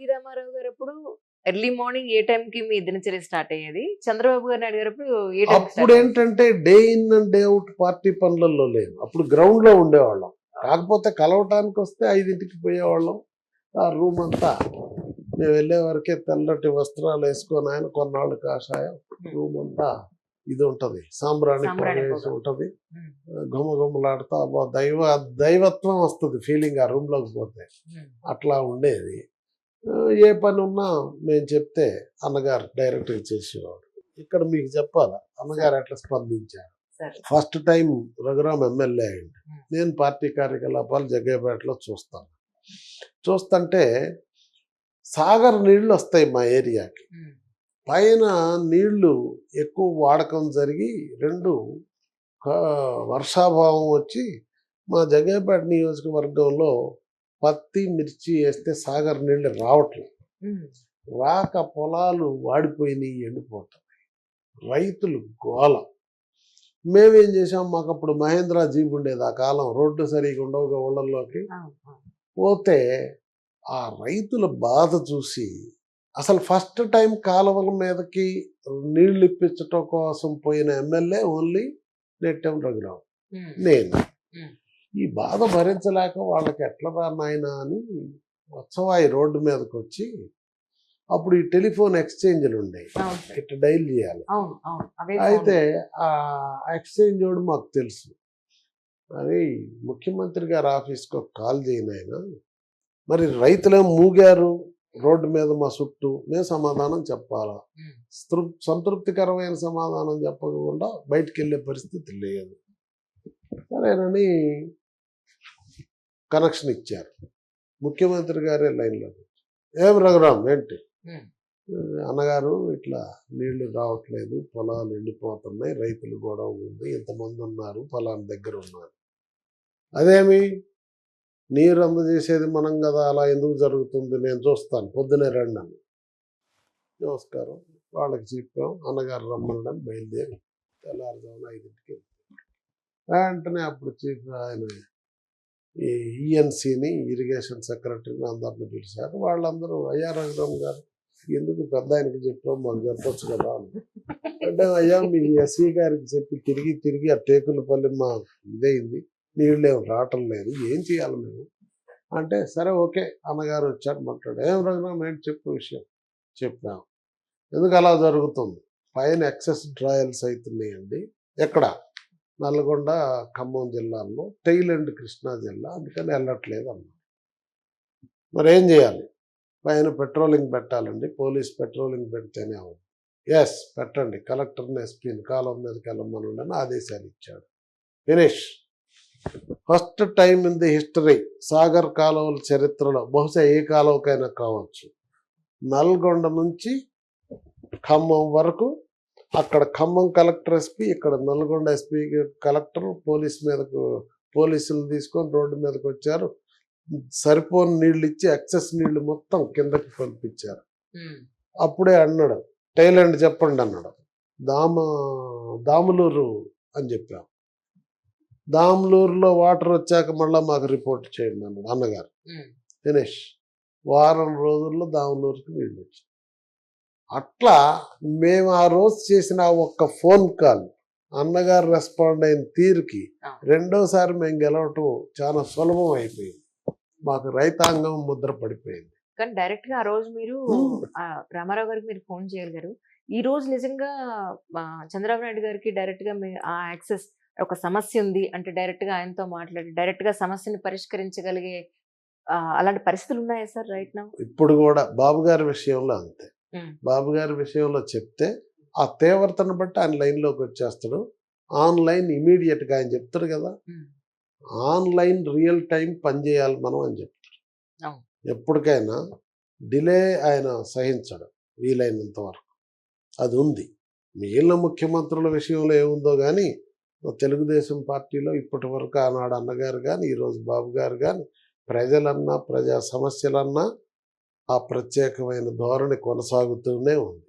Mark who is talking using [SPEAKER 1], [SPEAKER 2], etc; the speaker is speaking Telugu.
[SPEAKER 1] ఎన్టీ రామారావు గారు అప్పుడు ఎర్లీ మార్నింగ్ ఏ టైం కి మీ దినచర్య స్టార్ట్ అయ్యేది? చంద్రబాబు గారు నాయుడు గారు అప్పుడు ఏ టైం
[SPEAKER 2] అప్పుడు ఏంటంటే day in and day out party పనులలో లేదు అప్పుడు గ్రౌండ్లో ఉండేవాళ్ళం. కాకపోతే కలవటానికి వస్తే ఐదింటికి పోయేవాళ్ళం. ఆ రూమ్ అంతా మేము వెళ్ళే వరకే తెల్లటి వస్త్రాలు వేసుకొని ఆయన కొన్నాళ్ళు కాషాయం. రూమ్ అంతా ఇది ఉంటది. సాంబ్రాణి పొగ. ఉంటది. గుమ్మ గుమ్మలాడుతూ దైవ దైవత్వం వస్తుంది ఫీలింగ్ ఆ రూమ్లోకి పోతే అట్లా ఉండేది. ఏ పని ఉన్నా మేము చెప్తే అన్నగారు డైరెక్ట్గా చేసేవాడు ఇక్కడ మీకు చెప్పాలా? అన్నగారు ఎట్లా స్పందించారు? ఫస్ట్ టైం రఘురామ్ ఎమ్మెల్యే అయింది
[SPEAKER 1] Hmm.
[SPEAKER 2] నేను పార్టీ కార్యకలాపాలు జగ్గేపేటలో చూస్తాను. చూస్తుంటే సాగర్ నీళ్ళు వస్తాయి మా ఏరియాకి. పైన నీళ్ళు ఎక్కువ వాడకం జరిగి రెండు వర్షాభావం వచ్చి మా జగ్గేపేట నియోజకవర్గంలో పత్తి మిర్చి వేస్తే సాగర్ నీళ్ళు రావట్లేదు రాక పొలాలు వాడిపోయినాయి ఎండిపోతాయి రైతులు గోల. మేమేం చేసాం మాకు అప్పుడు మహేంద్ర జీప్ ఉండేది ఆ కాలం. రోడ్డు సరిగా ఉండవుగా ఊళ్ళల్లోకి. పోతే ఆ రైతుల బాధ చూసి అసలు ఫస్ట్ టైం కాలువల మీదకి నీళ్ళు ఇప్పించటం కోసం పోయిన ఎమ్మెల్యే ఓన్లీ నెట్టెం రఘురావు నేను. ఈ బాధ భరించలేక వాళ్ళకి ఎట్లా రా నాయనా అని ఉత్సవాయి రోడ్డు మీదకి వచ్చి అప్పుడు ఈ టెలిఫోన్ ఎక్స్చేంజ్లు ఉండేవి. ఇట్లా డైల్ చేయాలి అయితే ఆ ఎక్స్చేంజ్ వాడు మాకు తెలుసు. అది ముఖ్యమంత్రి గారి ఆఫీస్కి ఒక కాల్ చేయను ఆయన మరి రైతులే మూగారు? రోడ్డు మీద మా చుట్టూ మేము సమాధానం చెప్పాలా? సంతృప్తికరమైన సమాధానం చెప్పకుండా బయటికి వెళ్ళే పరిస్థితి లేదు. సరేనని కనెక్షన్ ఇచ్చారు. ముఖ్యమంత్రి గారే లైన్లో ఏం రఘురామ్ ఏంటి? అన్నగారు ఇట్లా నీళ్ళు రావట్లేదు పొలాలు ఎండిపోతున్నాయి రైతులు గొడవ ఉంది ఇంతమంది ఉన్నారు పొలాల దగ్గర ఉన్నారు. అదేమి? నీరు అందజేసేది మనం కదా అలా ఎందుకు జరుగుతుంది? నేను చూస్తాను పొద్దునే రండి అని నమస్కారం వాళ్ళకి చెప్పాం అన్నగారు రమ్మనడం బయలుదేరి తెల్లారుజామున ఐదింటికి వెళ్ళాం. వెంటనే అప్పుడు చీఫ్ ఆయన ఈ ఈఎన్సీని ఇరిగేషన్ సెక్రటరీని అందరిని పిలిచారు. వాళ్ళందరూ అయ్యా రఘురామ్ గారు ఎందుకు పెద్ద ఆయనకి చెప్పాం మాకు చెప్పొచ్చు కదా అని. అంటే అయ్యా మీ ఎస్సీ గారికి చెప్పి తిరిగి తిరిగి ఆ టేకులపల్లి మా ఇదైంది. నీళ్ళు ఏం రావటం లేదు. ఏం చేయాలి మేము? అంటే సరే ఓకే అన్నగారు వచ్చారు మాట్లాడు ఏం రఘురామ్ ఏంటి చెప్పు విషయం? చెప్పాం. ఎందుకు అలా జరుగుతుంది? పైన ఎక్సెస్ ట్రయల్స్ అవుతున్నాయండి. ఎక్కడ? నల్గొండ ఖమ్మం జిల్లాల్లో టెయిల్ అండ్ కృష్ణా జిల్లా అందుకని వెళ్ళట్లేదు అన్నారు మరి ఏం చేయాలి? పైన పెట్రోలింగ్ పెట్టాలండి పోలీస్ పెట్రోలింగ్ పెడితేనే అవును. ఎస్ పెట్టండి. కలెక్టర్ని ఎస్పీని కాలం మీదకి వెళ్ళమనండి అని ఆదేశాలు ఇచ్చాడు. Finish. First time in the history Sagar కాలువల చరిత్రలో బహుశా ఏ కాలువకైనా కావచ్చు. నల్గొండ నుంచి ఖమ్మం వరకు అక్కడ ఖమ్మం కలెక్టర్ ఎస్పీ ఇక్కడ నల్గొండ ఎస్పీ కలెక్టర్ పోలీస్ మీదకు పోలీసులు తీసుకొని రోడ్డు మీదకి వచ్చారు. సరిపోని నీళ్ళు ఇచ్చి ఎక్సెస్ నీళ్ళు మొత్తం కిందకి పంపించారు. అప్పుడే అన్నాడు టైలాండ్ చెప్పండి అన్నాడు. దామ దాములూరు అని చెప్పాం. దాములూరులో వాటర్ వచ్చాక మళ్ళీ మాకు రిపోర్ట్ చేయండి అన్నాడు అన్నగారు. ఫినిష్. వారం రోజుల్లో దాములూరుకి నీళ్ళు వచ్చాయి. అట్లా మేము ఆ రోజు చేసిన ఒక్క ఫోన్ కాల్ అన్నగారు రెస్పాండ్ అయిన తీరుకి. రెండోసారి మేము గెలవటం చాలా సులభం అయిపోయింది. మాకు రైతాంగం ముద్ర పడిపోయింది.
[SPEAKER 1] కానీ డైరెక్ట్గా ఆ రోజు మీరు రామారావు గారికి మీరు ఫోన్ చేయగలరు ఈ రోజు నిజంగా చంద్రబాబు నాయుడు గారికి డైరెక్ట్గా ఆ యాక్సెస్ ఒక సమస్య ఉంది అంటే డైరెక్ట్గా ఆయనతో మాట్లాడి డైరెక్ట్గా సమస్యని పరిష్కరించగలిగే అలాంటి పరిస్థితులు ఉన్నాయా సార్ రైట్ నౌ?
[SPEAKER 2] ఇప్పుడు కూడా బాబు గారి విషయంలో అంతే. బాబు గారి విషయంలో చెప్తే ఆ తీవ్రతను బట్టి ఆయన లైన్లోకి వచ్చేస్తాడు. ఆన్లైన్ ఇమీడియట్గా ఆయన చెప్తారు కదా! ఆన్లైన్ రియల్ టైం పనిచేయాలి మనం అని చెప్తారు
[SPEAKER 1] అవును.
[SPEAKER 2] ఎప్పటికైనా డిలే ఆయన సహించడు వీలైనంత వరకు. అది ఉంది. మిగిలిన ముఖ్యమంత్రుల విషయంలో ఏముందో కానీ తెలుగుదేశం పార్టీలో ఇప్పటి వరకు ఆనాడు అన్నగారు కానీ ఈరోజు బాబు గారు కానీ ప్రజలన్నా ప్రజా సమస్యలన్నా ఆ ప్రత్యేకమైన ధోరణి కొనసాగుతూనే ఉంది.